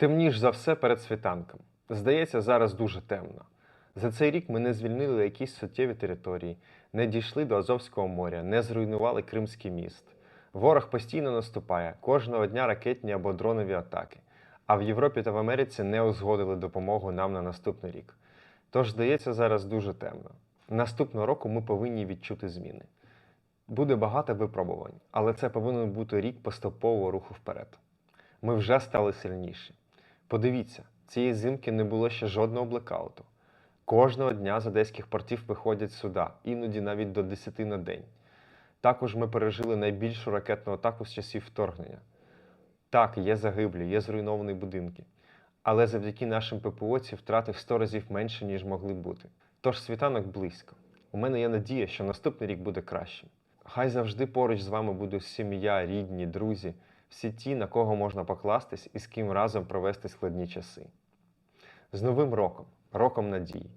Темніш за все перед світанком. Здається, зараз дуже темно. За цей рік ми не звільнили якісь суттєві території, не дійшли до Азовського моря, не зруйнували Кримський міст. Ворог постійно наступає, кожного дня ракетні або дронові атаки. А в Європі та в Америці не узгодили допомогу нам на наступний рік. Тож, здається, зараз дуже темно. Наступного року ми повинні відчути зміни. Буде багато випробувань, але це повинен бути рік поступового руху вперед. Ми вже стали сильніші. Подивіться, цієї зимки не було ще жодного блекауту. Кожного дня з одеських портів виходять суда, іноді навіть до 10 на день. Також ми пережили найбільшу ракетну атаку з часів вторгнення. Так, є загиблі, є зруйновані будинки. Але завдяки нашим ППО ці втрати в 100 разів менше, ніж могли бути. Тож світанок близько. У мене є надія, що наступний рік буде кращим. Хай завжди поруч з вами будуть сім'я, рідні, друзі, всі ті, на кого можна покластись і з ким разом провести складні часи. З Новим роком, роком надії!